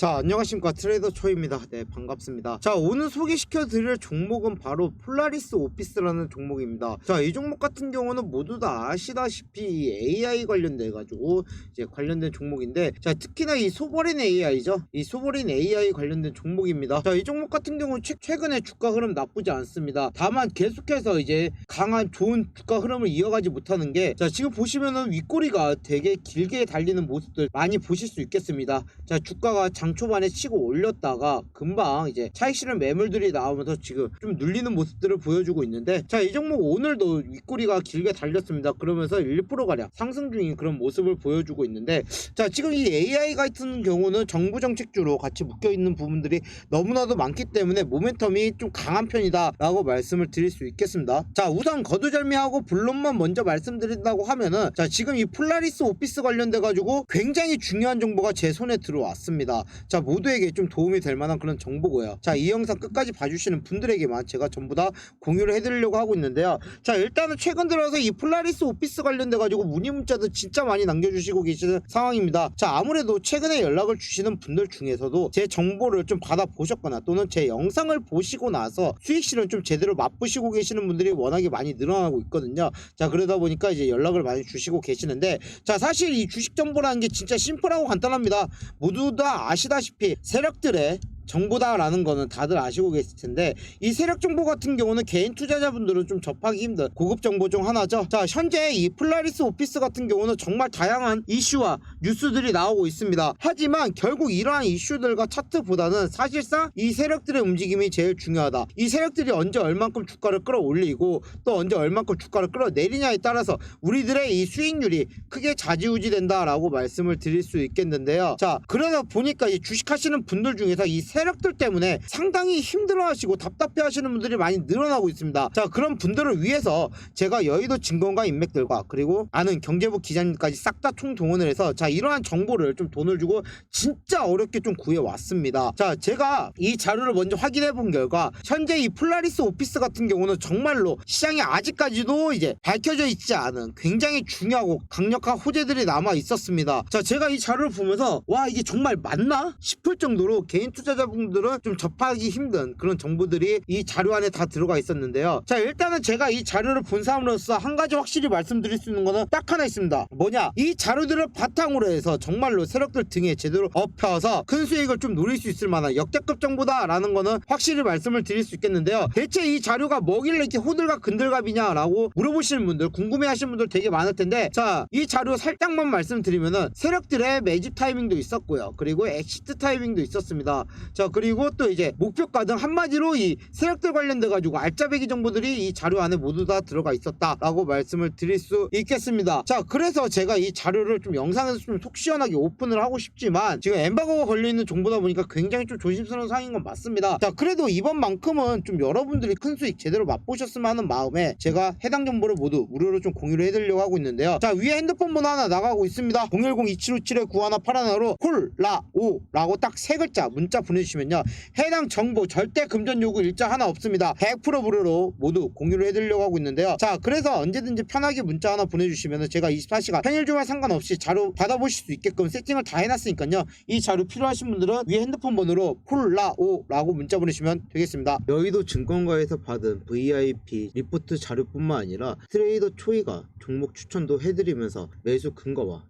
자 안녕하십니까. 트레이더 초입니다. 네 반갑습니다. 자 오늘 소개시켜 드릴 종목은 바로 폴라리스 오피스라는 종목입니다. 자 이 종목 같은 경우는 모두 다 아시다시피 이 AI 관련돼 가지고 이제 관련된 종목인데 자 특히나 이 소버린 AI죠? 이 소버린 AI 관련된 종목입니다. 자 이 종목 같은 경우는 최, 최근에 주가 흐름 나쁘지 않습니다. 다만 계속해서 이제 강한 좋은 주가 흐름을 이어가지 못하는 게 자 지금 보시면은 윗꼬리가 되게 길게 달리는 모습들 많이 보실 수 있겠습니다. 자 주가가 장 초반에 치고 올렸다가 금방 이제 차익 실현 매물들이 나오면서 지금 좀 눌리는 모습들을 보여주고 있는데 자 이 종목 오늘도 윗꼬리가 길게 달렸습니다. 그러면서 1% 가량 상승 중인 그런 모습을 보여주고 있는데 자 지금 이 AI 같은 경우는 정부 정책주로 같이 묶여 있는 부분들이 너무나도 많기 때문에 모멘텀이 좀 강한 편이다 라고 말씀을 드릴 수 있겠습니다. 자 우선 거두절미하고 본론만 먼저 말씀드린다고 하면은 자 지금 이 폴라리스 오피스 관련돼 가지고 굉장히 중요한 정보가 제 손에 들어왔습니다 자 모두에게 좀 도움이 될 만한 그런 정보고요. 자 이 영상 끝까지 봐주시는 분들에게만 제가 전부 다 공유를 해드리려고 하고 있는데요. 자 일단은 최근 들어서 이 폴라리스 오피스 관련돼 가지고 문의 문자도 진짜 많이 남겨주시고 계시는 상황입니다. 자 아무래도 최근에 연락을 주시는 분들 중에서도 제 정보를 좀 받아 보셨거나 또는 제 영상을 보시고 나서 수익 실은 좀 제대로 맛보시고 계시는 분들이 워낙에 많이 늘어나고 있거든요. 자 그러다 보니까 이제 연락을 많이 주시고 계시는데 자 사실 이 주식 정보라는 게 진짜 심플하고 간단합니다. 모두 다 아시 다시피 세력들의 정보다라는 거는 다들 아시고 계실 텐데 이 세력 정보 같은 경우는 개인 투자자분들은 좀 접하기 힘든 고급 정보 중 하나죠. 자 현재 이 플라리스 오피스 같은 경우는 정말 다양한 이슈와 뉴스들이 나오고 있습니다. 하지만 결국 이러한 이슈들과 차트보다는 사실상 이 세력들의 움직임이 제일 중요하다. 이 세력들이 언제 얼만큼 주가를 끌어올리고 또 언제 얼만큼 주가를 끌어내리냐에 따라서 우리들의 이 수익률이 크게 좌지우지된다라고 말씀을 드릴 수 있겠는데요. 자 그러다 보니까 이 주식하시는 분들 중에서 이세 력들 때문에 상당히 힘들어하시고 답답해하시는 분들이 많이 늘어나고 있습니다. 자 그런 분들을 위해서 제가 여의도 증권가 인맥들과 그리고 아는 경제부 기자님까지 싹 다 총동원을 해서 자 이러한 정보를 좀 돈을 주고 진짜 어렵게 좀 구해왔습니다. 자 제가 이 자료를 먼저 확인해 본 결과 현재 이 플라리스 오피스 같은 경우는 정말로 시장에 아직까지도 이제 밝혀져 있지 않은 굉장히 중요하고 강력한 호재들이 남아 있었습니다. 자 제가 이 자료를 보면서 와 이게 정말 맞나 싶을 정도로 개인 투자자 분들은 좀 접하기 힘든 그런 정보들이 이 자료 안에 다 들어가 있었는데요. 자 일단은 제가 이 자료를 본 사람으로서 한 가지 확실히 말씀드릴 수 있는 거는 딱 하나 있습니다. 뭐냐 이 자료들을 바탕으로 해서 정말로 세력들 등에 제대로 엎혀서 큰 수익을 좀 노릴 수 있을 만한 역대급 정보다라는 거는 확실히 말씀을 드릴 수 있겠는데요. 대체 이 자료가 뭐길래 이렇게 호들갑 근들갑이냐라고 물어보시는 분들 궁금해하시는 분들 되게 많을 텐데 자 이 자료 살짝만 말씀드리면은 세력들의 매집 타이밍도 있었고요. 그리고 엑시트 타이밍도 있었습니다. 자 그리고 또 이제 목표가 등 한마디로 이 세력들 관련돼 가지고 알짜배기 정보들이 이 자료 안에 모두 다 들어가 있었다라고 말씀을 드릴 수 있겠습니다. 자 그래서 제가 이 자료를 좀 영상에서 좀 속 시원하게 오픈을 하고 싶지만 지금 엠바고가 걸려 있는 정보다 보니까 굉장히 좀 조심스러운 상황인 건 맞습니다. 자 그래도 이번만큼은 좀 여러분들이 큰 수익 제대로 맛보셨으면 하는 마음에 제가 해당 정보를 모두 무료로 좀 공유를 해드리려고 하고 있는데요. 자 위에 핸드폰 번호 하나 나가고 있습니다. 010-2757-9181로 콜라오라고 딱 세 글자 문자 보내 주시면요. 해당 정보 절대 금전 요구 일자 하나 없습니다. 100% 무료로 모두 공유를 해드리려고 하고 있는데요. 자 그래서 언제든지 편하게 문자 하나 보내주시면 제가 24시간 평일 주말 상관없이 자료 받아보실 수 있게끔 세팅을 다 해놨으니까요. 이 자료 필요하신 분들은 위에 핸드폰 번호로 콜라오라고 문자 보내시면 되겠습니다. 여의도 증권가에서 받은 VIP 리포트 자료뿐만 아니라 트레이더 초이가 종목 추천도 해드리면서 매수 근거와